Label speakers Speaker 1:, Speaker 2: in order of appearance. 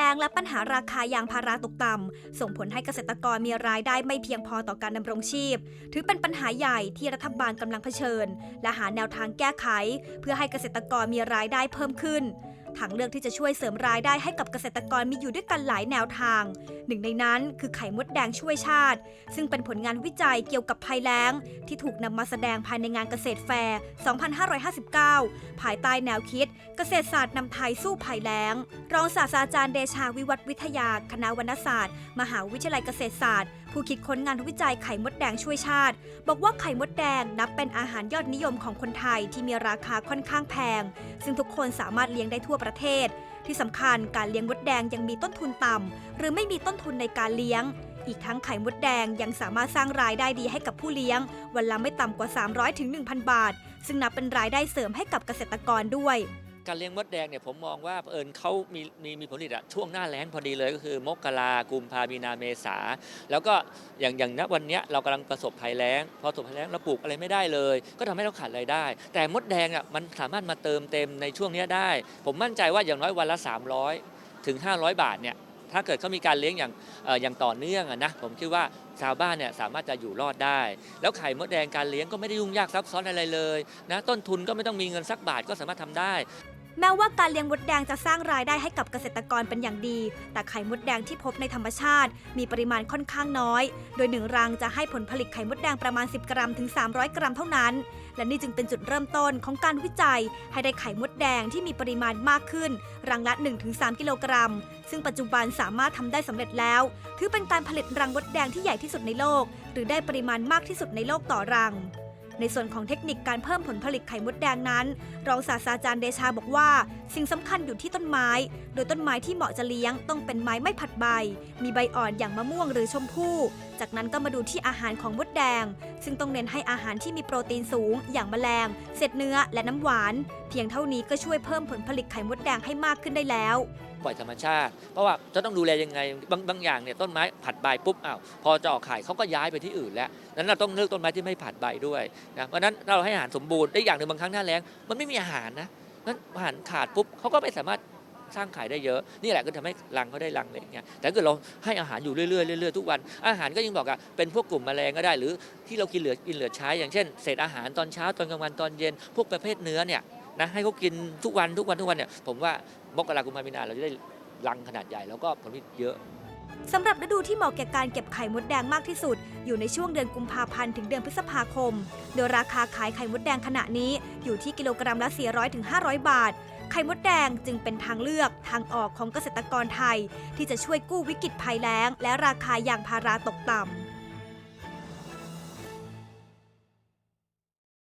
Speaker 1: ล้งและปัญหาราคายางพาราตกต่ำส่งผลให้เกษตรกรมีรายได้ไม่เพียงพอต่อการดำรงชีพ ถือเป็นปัญหาใหญ่ที่รัฐบาลกำลังเผชิญ และหาแนวทางแก้ไข เพื่อให้เกษตรกรมีรายได้เพิ่มขึ้นทางเลือกที่จะช่วยเสริมรายได้ให้กับเกษตรกรมีอยู่ด้วยกันหลายแนวทาง หนึ่งในนั้นคือไข่มดแดงช่วยชาติ ซึ่งเป็นผลงานวิจัยเกี่ยวกับภัยแล้ง ที่ถูกนำมาแสดงภายในงานเกษตรแฟร์ 2559 ภายใต้แนวคิด เกษตรศาสตร์นำไทยสู้ภัยแล้ง รองศาสตราจารย์เดชาวิวัฒวิทยา คณะวรรณศาสตร์ มหาวิทยาลัยเกษตรศาสตร์ผู้คิดค้นงานวิจัยไข่มดแดงช่วยชาติ บอกว่าไข่มดแดงนับเป็นอาหารยอดนิยมของคนไทยที่มีราคาค่อนข้างแพง ซึ่งทุกคนสามารถเลี้ยงได้ทั่วประเทศที่สำคัญการเลี้ยงมดแดงยังมีต้นทุนต่ำหรือไม่มีต้นทุนในการเลี้ยง อีกทั้งไข่มดแดงยังสามารถสร้างรายได้ดีให้กับผู้เลี้ยง วันละไม่ต่ำกว่า 300ถึง1,000 บาท ซึ่งนับเป็นรายได้เสริมให้กับเกษตรกรด้วย
Speaker 2: การเลี้ยงมดแดงเนี่ยผมมองว่าเอิญเขามีมีมีผลผลิตอะช่วงหน้าแล้งพอดีเลยก็คือ มกรากุมภามีนาเมษา แล้วก็อย่างอย่างณวันเนี้ยเรากำลังประสบภัยแล้ง พอประสบภัยแล้งเราปลูกอะไรไม่ได้เลย ก็ทำให้เราขาดรายได้ แต่มดแดงอะมันสามารถมาเติมเต็มในช่วงเนี้ยได้ ผมมั่นใจว่าอย่างน้อยวันละ 300 ถึง 500 บาทเนี่ยถ้าเกิดเขามีการเลี้ยงอย่างเอ่ออย่างต่อเนื่องอะนะผมคิดว่าชาวบ้านเนี่ยสามารถจะอยู่รอดได้ แล้วไข่มดแดงการเลี้ยงก็ไม่ได้ยุ่งยากซับซ้อนอะไรเลยนะต้นทุนก็ไม่ต้องมีเงินสักบาทก็สามารถทำได้
Speaker 1: แม้ว่าการเลี้ยงมดแดงจะสร้างรายได้ให้กับเกษตรกรเป็นอย่างดี แต่ไข่มดแดงที่พบในธรรมชาติ มีปริมาณค่อนข้างน้อย โดยหนึ่งรังจะให้ผลผลิตไข่มดแดงประมาณ 10 กรัมถึง 300 กรัมเท่านั้น และนี่จึงเป็นจุดเริ่มต้นของการวิจัย ให้ได้ไข่มดแดงที่มีปริมาณมากขึ้น รังละ 1-3 กิโลกรัม ซึ่งปัจจุบันสามารถทำได้สำเร็จแล้ว ถือเป็นการผลิตรังมดแดงที่ใหญ่ที่สุดในโลก หรือได้ปริมาณมากที่สุดในโลกต่อรัง ในส่วนของเทคนิคการเพิ่มผลผลิตไข่มดแดงนั้น รองศาสตราจารย์เดชาบอกว่า สิ่งสำคัญอยู่ที่ต้นไม้ โดยต้นไม้ที่เหมาะจะเลี้ยงต้องเป็นไม้ไม่ผัดใบ มีใบอ่อนอย่างมะม่วงหรือชมพู่ จากนั้นก็มาดูที่อาหารของมดแดง ซึ่งต้องเน้นให้อาหารที่มีโปรตีนสูง อย่างแมลง เศษเนื้อและน้ำหวาน เพียงเท่านี้ก็ช่วยเพิ่มผลผลิตไข่มดแดงให้มากขึ้นได้แล้ว
Speaker 2: ปล่อยธรรมชาติ เพราะว่าจะต้องดูแลยังไงบางบางอย่างเนี่ยต้นไม้ผัดใบปุ๊บอ้าวพอจะออกไข่เขาก็ย้ายไปที่อื่นแล้วนั้นเราต้องเลือกต้นไม้ที่ไม่ผัดใบด้วยนะเพราะนั้นเราให้อาหารสมบูรณ์ได้อย่างหนึ่งบางครั้งหน้าแล้งมันไม่มีอาหารนะนั้นอาหารขาดปุ๊บเขาก็ไม่สามารถสร้างไข่ได้เยอะ นี่แหละก็ทำให้รังเขาได้รังอะไรอย่างเงี้ยแต่ถ้าเกิดเราให้อาหารอยู่เรื่อยๆเรื่อยๆทุกวันอาหารก็ยังบอกอะเป็นพวกกลุ่มแมลงก็ได้ หรือที่เรากินเหลือกินเหลือใช้ อย่างเช่นเศษอาหารตอนเช้าตอนกลางวันตอนเย็น พวกประเภทเนื้อเนี่ย นะให้เขากินทุกวันทุกวันทุกวันเนี่ยผมว่ามกรากุมภามีนาเราจะได้รังขนาดใหญ่แล้วก็ผลผลิตเยอะ
Speaker 1: สำหรับฤดูที่เหมาะแก่การเก็บไข่มดแดงมากที่สุด อยู่ในช่วงเดือนกุมภาพันธ์ถึงเดือนพฤษภาคม โดยราคาขายไข่มดแดงขณะนี้อยู่ที่กิโลกรัมละ 400-500 บาท ไข่มดแดงจึงเป็นทางเลือกทางออกของเกษตรกรไทย ที่จะช่วยกู้วิกฤตภัยแล้ง และราคายางพาราตกต่ำ